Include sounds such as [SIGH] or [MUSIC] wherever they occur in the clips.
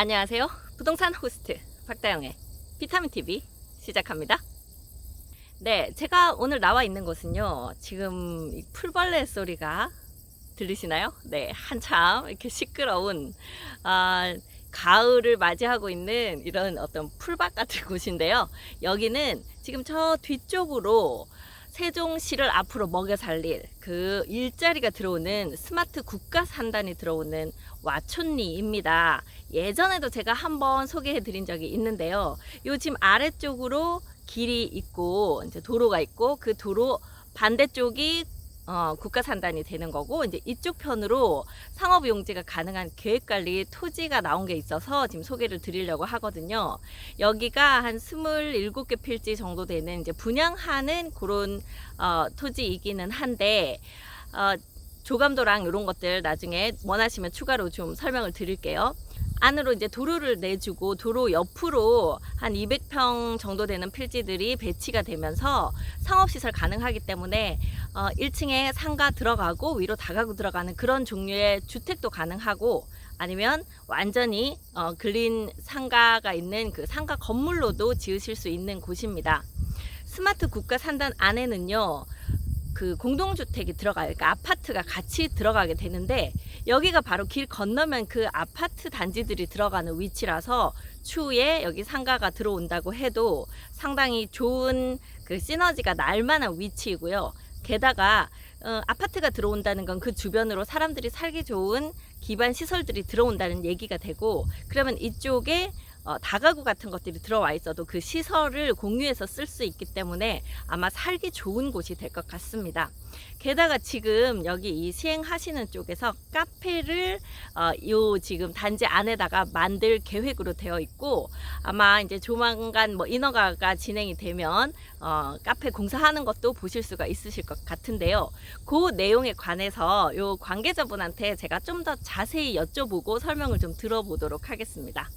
안녕하세요. 부동산 호스트 박다영의 비타민 TV 시작합니다. 네, 제가 오늘 나와 있는 곳은요. 지금 이 풀벌레 소리가 들리시나요? 네, 한참 이렇게 시끄러운 아, 가을을 맞이하고 있는 이런 어떤 풀밭 같은 곳인데요. 여기는 지금 저 뒤쪽으로 세종시를 앞으로 먹여 살릴 그 일자리가 들어오는 스마트 국가 산단이 들어오는 와촌리입니다. 예전에도 제가 한번 소개해 드린 적이 있는데요. 요 지금 아래쪽으로 길이 있고 이제 도로가 있고 그 도로 반대쪽이 어, 국가 산단이 되는 거고 이제 이쪽 편으로 상업 용지가 가능한 계획 관리 토지가 나온 게 있어서 지금 소개를 드리려고 하거든요. 여기가 한 27개 필지 정도 되는 이제 분양하는 그런 어, 토지이기는 한데 어, 조감도랑 이런 것들 나중에 원하시면 추가로 좀 설명을 드릴게요. 안으로 이제 도로를 내주고 도로 옆으로 한 200평 정도 되는 필지들이 배치가 되면서 상업시설 가능하기 때문에 어, 1층에 상가 들어가고 위로 다가구 들어가는 그런 종류의 주택도 가능하고 아니면 완전히 어, 근린 상가가 있는 그 상가 건물로도 지으실 수 있는 곳입니다. 스마트 국가 산단 안에는요. 그 공동주택이 들어가요. 그러니까 아파트가 같이 들어가게 되는데 여기가 바로 길 건너면 그 아파트 단지들이 들어가는 위치라서 추후에 여기 상가가 들어온다고 해도 상당히 좋은 그 시너지가 날 만한 위치이고요. 게다가 어, 아파트가 들어온다는 건 그 주변으로 사람들이 살기 좋은 기반 시설들이 들어온다는 얘기가 되고 그러면 이쪽에 어, 다가구 같은 것들이 들어와 있어도 그 시설을 공유해서 쓸 수 있기 때문에 아마 살기 좋은 곳이 될 것 같습니다. 게다가 지금 여기 이 시행하시는 쪽에서 카페를 어, 요 지금 단지 안에다가 만들 계획으로 되어 있고 아마 이제 조만간 뭐 인허가가 진행이 되면 어, 카페 공사하는 것도 보실 수가 있으실 것 같은데요. 그 내용에 관해서 요 관계자분한테 제가 좀 더 자세히 여쭤보고 설명을 좀 들어보도록 하겠습니다.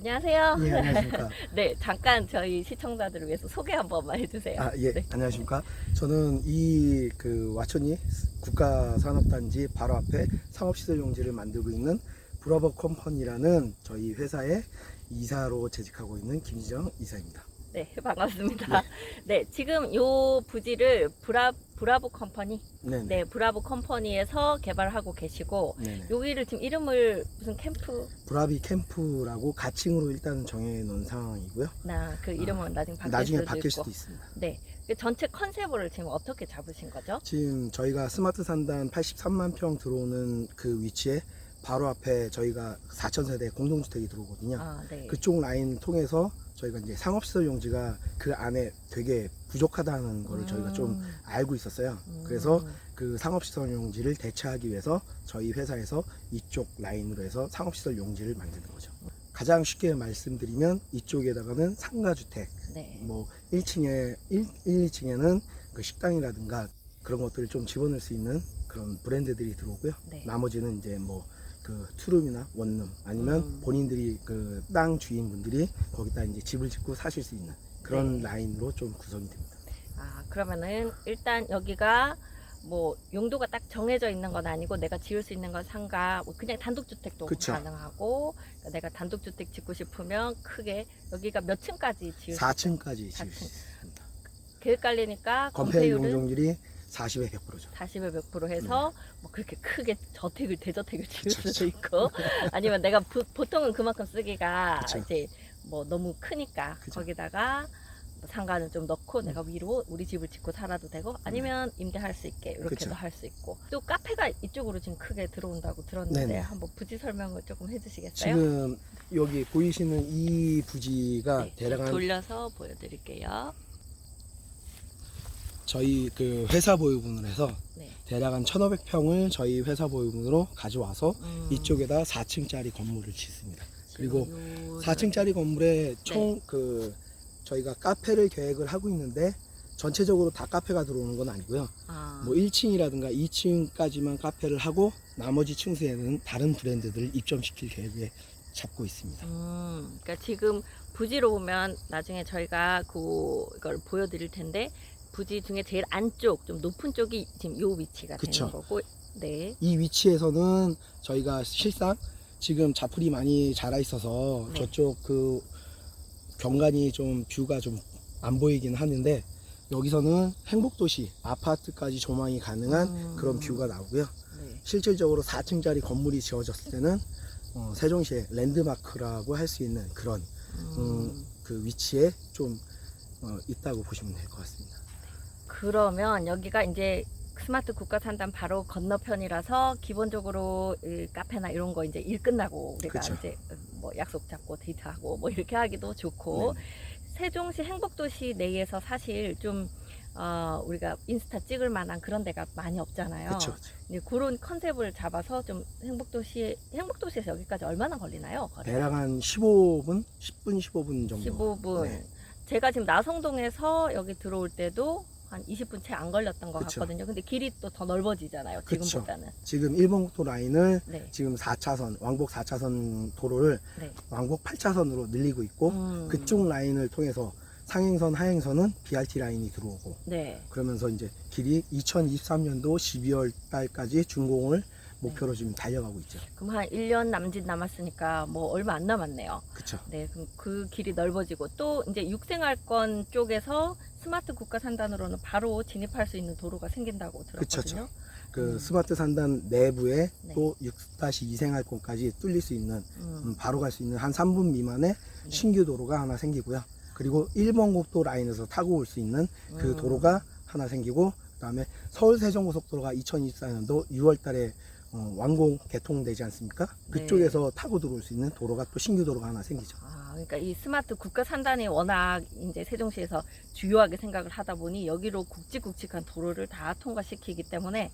안녕하세요. 예, 안녕하십니까. [LAUGHS] 네, 잠깐 저희 시청자들을 위해서 소개 한 번만 해주세요. 아, 예, 네. 안녕하십니까. 저는 이 그 와천이 국가산업단지 바로 앞에 상업시설 용지를 만들고 있는 브라보 컴퍼니라는 저희 회사의 이사로 재직하고 있는 김지정 이사입니다. 네, [LAUGHS] 반갑습니다. 네, 지금 요 부지를 브라, 브라보 컴퍼니, 네네. 네, 브라보 컴퍼니에서 개발하고 계시고, 네네. 여기를 지금 이름을 무슨 캠프, 브라비 캠프라고 가칭으로 일단 정해 놓은 상황이고요. 나 그 이름은 나중에 바뀔 나중에 수도 바뀔 있고. 수도 있습니다. 네, 그 전체 컨셉을 지금 어떻게 잡으신 거죠? 지금 저희가 스마트 산단 83만 평 들어오는 그 위치에 바로 앞에 저희가 4,000세대 공동주택이 들어오거든요. 아, 네. 그쪽 라인 통해서 저희가 이제 상업시설 용지가 그 안에 되게 부족하다는 거를 저희가 좀 음, 알고 있었어요. 음. 그래서 그 상업시설 용지를 대체하기 위해서 저희 회사에서 이쪽 라인으로 해서 상업시설 용지를 만드는 거죠. 가장 쉽게 말씀드리면 이쪽에다가는 상가주택, 네. 뭐 1층에 1, 1, 2층에는 그 식당이라든가 그런 것들을 좀 집어넣을 수 있는 그런 브랜드들이 들어오고요. 네. 나머지는 이제 뭐 그 투룸이나 원룸 아니면 음. 본인들이 그 땅 주인분들이 거기다 이제 집을 짓고 사실 수 있는 그런 네. 라인으로 좀 구성이 됩니다. 아, 그러면은 일단 여기가 뭐 용도가 딱 정해져 있는 건 아니고 내가 지을 수 있는 건 상가 뭐 그냥 단독주택도 그쵸. 가능하고 그러니까 내가 단독주택 짓고 싶으면 크게 여기가 몇 층까지 지을 수 4층까지 지을 4층. 수 있습니다. 계획 관리니까 건폐 건폐율은 용적률이 40에 100%죠. 40에 몇 프로 해서 뭐 그렇게 크게 저택을 대저택을 지을 그쵸, 수도 있고 [LAUGHS] 아니면 내가 부- 보통은 그만큼 쓰기가 그쵸. 이제 뭐 너무 크니까 그쵸. 거기다가 뭐 상가는 좀 넣고 내가 위로 우리 집을 짓고 살아도 되고 아니면 임대할 수 있게 이렇게도. 할 수 있고 또 카페가 이쪽으로 지금 크게 들어온다고 들었는데 네네. 한번 부지 설명을 조금 해주시겠어요? 지금 여기 보이시는 이 부지가 네, 대략 한 돌려서 보여드릴게요. 저희 그 회사 보유분을 해서 네. 대략 한 1,500평을 저희 회사 보유분으로 가져와서 음, 이쪽에다 4층짜리 건물을 짓습니다. 그리고 요- 4층짜리 건물에 네. 총그 저희가 카페를 계획을 하고 있는데 전체적으로 다 카페가 들어오는 건 아니고요. 아, 뭐 1층이라든가 2층까지만 카페를 하고 나머지 층수에는 다른 브랜드들을 입점시킬 계획에 잡고 있습니다. 음, 그러니까 지금 부지로 보면 나중에 저희가 그걸 보여드릴 텐데 부지 중에 제일 안쪽 좀 높은 쪽이 지금 요 위치가 그쵸. 되는 거고, 네, 이 위치에서는 저희가 실상 지금 자풀이 많이 자라 있어서 네. 저쪽 그 경관이 좀 뷰가 좀 안 보이긴 하는데 여기서는 행복도시 아파트까지 조망이 가능한 음. 그런 뷰가 나오고요. 네. 실질적으로 4층짜리 건물이 지어졌을 때는 어, 세종시의 랜드마크라고 할 수 있는 그런 음. 그 위치에 좀 어, 있다고 보시면 될 것 같습니다. 그러면 여기가 이제 스마트 국가 산단 바로 건너편이라서 기본적으로 이 카페나 이런 거 이제 일 끝나고 우리가 그쵸. 이제 뭐 약속 잡고 데이트하고 뭐 이렇게 하기도 좋고 네. 세종시 행복도시 내에서 사실 좀 어, 우리가 인스타 찍을 만한 그런 데가 많이 없잖아요. 그렇죠. 이제 그런 컨셉을 잡아서 좀 행복도시 행복도시에서 여기까지 얼마나 걸리나요? 거리가? 대략 한 15분, 10분, 15분 정도. 15분. 네. 제가 지금 나성동에서 여기 들어올 때도 한 20분 채 안 걸렸던 것 그쵸. 같거든요. 근데 길이 또 더 넓어지잖아요. 그쵸. 지금보다는. 지금 1번국도 라인을 네. 지금 4차선, 왕복 4차선 도로를 네. 왕복 8차선으로 늘리고 있고 음, 그쪽 라인을 통해서 상행선, 하행선은 BRT 라인이 들어오고 네. 그러면서 이제 길이 2023년도 12월 달까지 준공을 목표로 지금 달려가고 있죠. 그럼 한 1년 남짓 남았으니까 뭐 얼마 안 남았네요. 그렇죠. 네. 그럼 그 길이 넓어지고 또 이제 육생활권 쪽에서 스마트 국가 산단으로는 바로 진입할 수 있는 도로가 생긴다고 그쵸, 들었거든요. 그 음. 스마트 산단 내부에 네. 또 6-2 생활권까지 뚫릴 수 있는 음, 음, 바로 갈 수 있는 한 3분 미만의 네. 신규 도로가 하나 생기고요. 그리고 1번 국도 라인에서 타고 올 수 있는 그 음. 도로가 하나 생기고 그다음에 서울 세종고속도로가 2024년도 6월 달에 어, 완공 개통되지 않습니까? 네. 그쪽에서 타고 들어올 수 있는 도로가 또 신규 도로가 하나 생기죠. 아, 그러니까 이 스마트 국가 산단이 워낙 이제 세종시에서 주요하게 생각을 하다 보니 여기로 굵직굵직한 도로를 다 통과시키기 때문에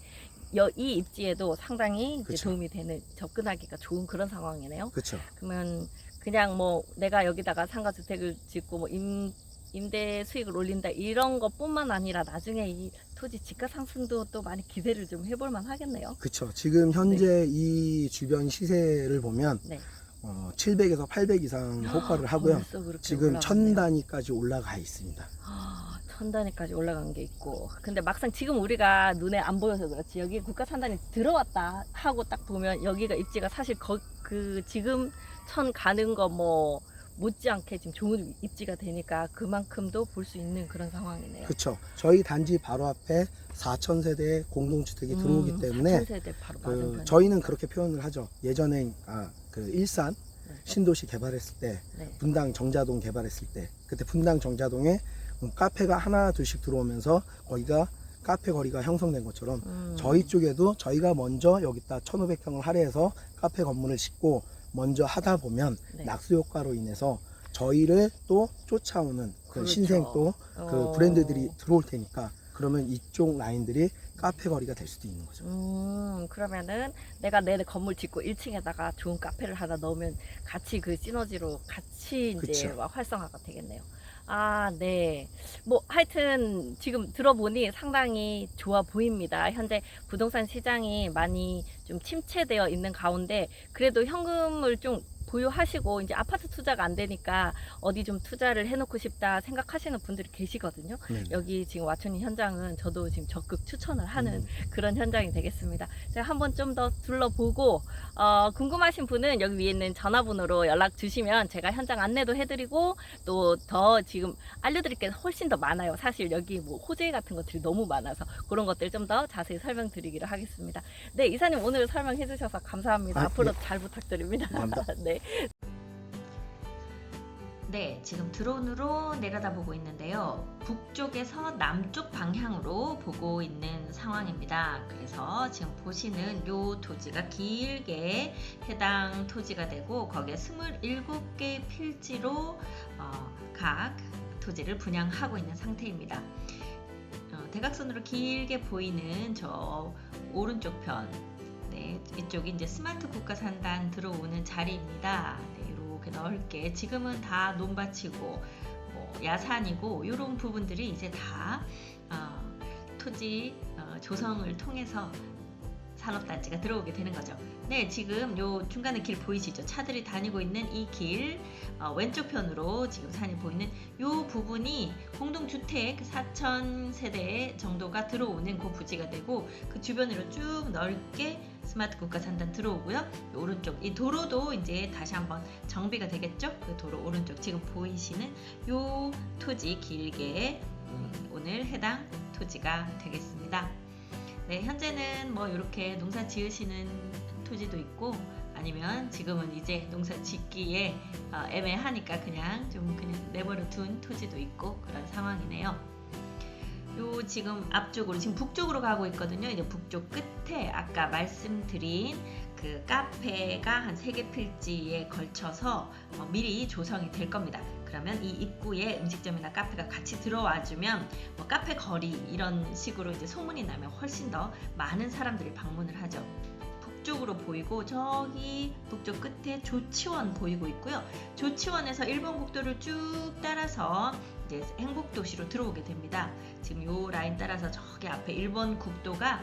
여, 이 입지에도 상당히 이제 그쵸. 도움이 되는 접근하기가 좋은 그런 상황이네요. 그렇죠. 그러면 그냥 뭐 내가 여기다가 상가 주택을 짓고 뭐 임, 임대 수익을 올린다 이런 것뿐만 아니라 나중에 이 토지 집가 상승도 또 많이 기대를 좀 해볼 만 하겠네요. 그렇죠. 지금 현재 이 주변 시세를 보면 네. 어, 700에서 800 이상 호가를 하고요. 벌써 그렇게 지금. 천 단위까지 올라가 있습니다. 아, 천 단위까지 올라간 게 있고. 근데 막상 지금 우리가 눈에 안 보여서 그렇지. 여기 국가 산단이 들어왔다 하고 딱 보면 여기가 입지가 사실 거, 그 지금 천 가는 거 뭐 못지않게 지금 좋은 입지가 되니까 그만큼도 볼 수 있는 그런 상황이네요. 그렇죠. 저희 단지 바로 앞에 4천 세대 공동주택이 들어오기 때문에 음, 세대 바로 그. 저희는 그렇게 표현을 하죠. 예전에 아, 그 일산 네. 신도시 개발했을 때 네. 분당 정자동 개발했을 때 그때 분당 정자동에 음, 카페가 하나 둘씩 들어오면서 거기가 카페 거리가 형성된 것처럼 음, 저희 쪽에도 저희가 먼저 여기다 1500평을 할애해서 카페 건물을 짓고 먼저 하다 보면 네. 낙수 효과로 인해서 저희를 또 쫓아오는 그 그렇죠. 신생 또 그 어. 브랜드들이 들어올 테니까 그러면 이쪽 라인들이 카페 거리가 될 수도 있는 거죠. 음, 그러면은 내가 내 건물 짓고 1층에다가 좋은 카페를 하나 넣으면 같이 그 시너지로 같이 이제 그쵸. 막 활성화가 되겠네요. 아, 네. 뭐 하여튼 지금 들어보니 상당히 좋아 보입니다. 현재 부동산 시장이 많이 좀 침체되어 있는 가운데 그래도 현금을 좀 보유하시고 이제 아파트 투자가 안 되니까 어디 좀 투자를 해놓고 싶다 생각하시는 분들이 계시거든요. 네. 여기 지금 와춘이 현장은 저도 지금 적극 추천을 하는 음. 그런 현장이 되겠습니다. 제가 한번 좀 더 둘러보고 어, 궁금하신 분은 여기 위에 있는 전화번호로 연락 주시면 제가 현장 안내도 해드리고 또 더 지금 알려드릴 게 훨씬 더 많아요. 사실 여기 뭐 호재 같은 것들이 너무 많아서 그런 것들 좀 더 자세히 설명드리기로 하겠습니다. 네 이사님 오늘 설명해 주셔서 감사합니다. 아, 앞으로 네. 잘 부탁드립니다. [LAUGHS] 네. 네, 지금 드론으로 내려다보고 있는데요. 북쪽에서 남쪽 방향으로 보고 있는 상황입니다. 그래서 지금 보시는 요 토지가 길게 해당 토지가 되고 거기에 27개의 필지로 어, 각 토지를 분양하고 있는 상태입니다. 어, 대각선으로 길게 보이는 저 오른쪽 편 네, 이쪽이 이제 스마트 국가 산단 들어오는 자리입니다. 네, 이렇게 넓게 지금은 다 논밭이고 뭐 야산이고 이런 부분들이 이제 다 어, 토지 어, 조성을 통해서 산업단지가 들어오게 되는 거죠. 네, 지금 요 중간에 길 보이시죠? 차들이 다니고 있는 이길 왼쪽 편으로 지금 산이 보이는 요 부분이 공동주택 4천 세대 정도가 들어오는 그 부지가 되고 그 주변으로 쭉 넓게 스마트 국가 산단 들어오고요. 요 오른쪽 이 도로도 이제 다시 한번 정비가 되겠죠? 그 도로 오른쪽 지금 보이시는 요 토지 길게 음, 오늘 해당 토지가 되겠습니다. 네, 현재는 뭐 이렇게 농사 지으시는 토지도 있고 아니면 지금은 이제 농사 짓기에 어, 애매하니까 그냥 좀 그냥 내버려 둔 토지도 있고 그런 상황이네요. 요 지금 앞쪽으로 지금 북쪽으로 가고 있거든요. 이제 북쪽 끝에 아까 말씀드린 그 카페가 한 세 개 필지에 걸쳐서 어, 미리 조성이 될 겁니다. 그러면 이 입구에 음식점이나 카페가 같이 들어와 주면 뭐 카페 거리 이런 식으로 이제 소문이 나면 훨씬 더 많은 사람들이 방문을 하죠. 북쪽으로 보이고 저기 북쪽 끝에 조치원 보이고 있고요. 조치원에서 일본 국도를 쭉 따라서 이제 행복도시로 들어오게 됩니다. 지금 요 라인 따라서 저기 앞에 일본 국도가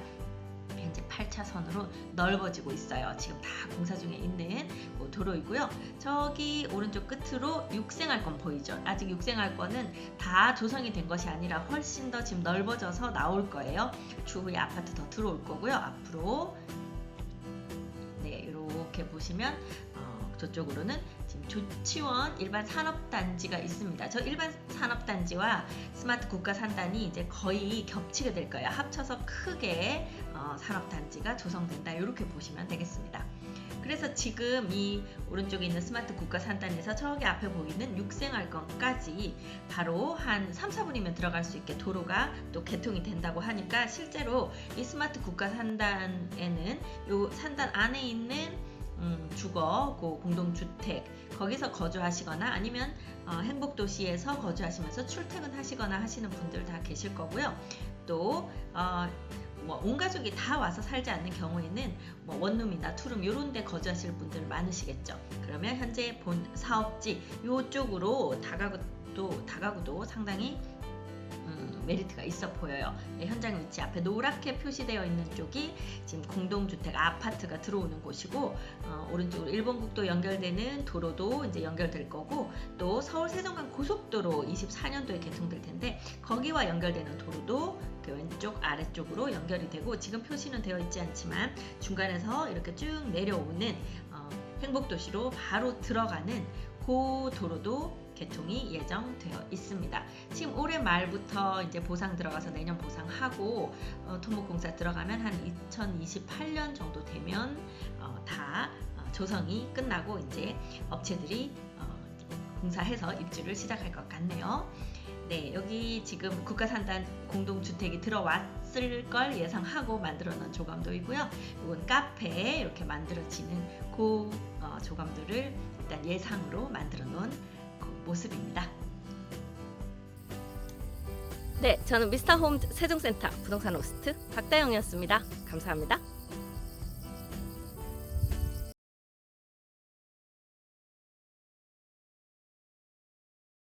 현재 8차선으로 넓어지고 있어요. 지금 다 공사 중에 있는 그 도로이고요. 저기 오른쪽 끝으로 육생활권 보이죠? 아직 육생활권은 다 조성이 된 것이 아니라 훨씬 더 지금 넓어져서 나올 거예요. 추후에 아파트 더 들어올 거고요. 앞으로 네 이렇게 보시면 어, 저쪽으로는 지금 조치원 일반 산업단지가 있습니다. 저 일반 산업단지와 스마트 국가 산단이 이제 거의 겹치게 될 거예요. 합쳐서 크게 어, 산업단지가 조성된다. 이렇게 보시면 되겠습니다. 그래서 지금 이 오른쪽에 있는 스마트 국가 산단에서 저기 앞에 보이는 육생활권까지 바로 한 3, 4분이면 들어갈 수 있게 도로가 또 개통이 된다고 하니까 실제로 이 스마트 국가 산단에는 요 산단 안에 있는 음, 주거, 그 공동주택 거기서 거주하시거나 아니면 어, 행복도시에서 거주하시면서 출퇴근하시거나 하시는 분들 다 계실 거고요. 또 어, 뭐온 가족이 다 와서 살지 않는 경우에는 뭐 원룸이나 투룸 이런 데 거주하실 분들 많으시겠죠. 그러면 현재 본 사업지 이쪽으로 다가구도 다가구도 상당히 음, 메리트가 있어 보여요. 네, 현장 위치 앞에 노랗게 표시되어 있는 쪽이 지금 공동주택 아파트가 들어오는 곳이고 어, 오른쪽으로 일본국도 연결되는 도로도 이제 연결될 거고 또 서울 세종간 고속도로 24년도에 개통될 텐데 거기와 연결되는 도로도 그 왼쪽 아래쪽으로 연결이 되고 지금 표시는 되어 있지 않지만 중간에서 이렇게 쭉 내려오는 어, 행복도시로 바로 들어가는 그 도로도 개통이 예정되어 있습니다. 지금 올해 말부터 이제 보상 들어가서 내년 보상하고 어, 토목공사 들어가면 한 2028년 정도 되면 어, 다 어, 조성이 끝나고 이제 업체들이 어, 공사해서 입주를 시작할 것 같네요. 네, 여기 지금 국가산단 공동주택이 들어왔을 걸 예상하고 만들어 놓은 조감도이고요. 이건 카페에 이렇게 만들어지는 그 어, 조감도를 일단 예상으로 만들어 놓은 그 모습입니다. 네, 저는 미스터 홈 세종센터 부동산 호스트 박다영이었습니다. 감사합니다.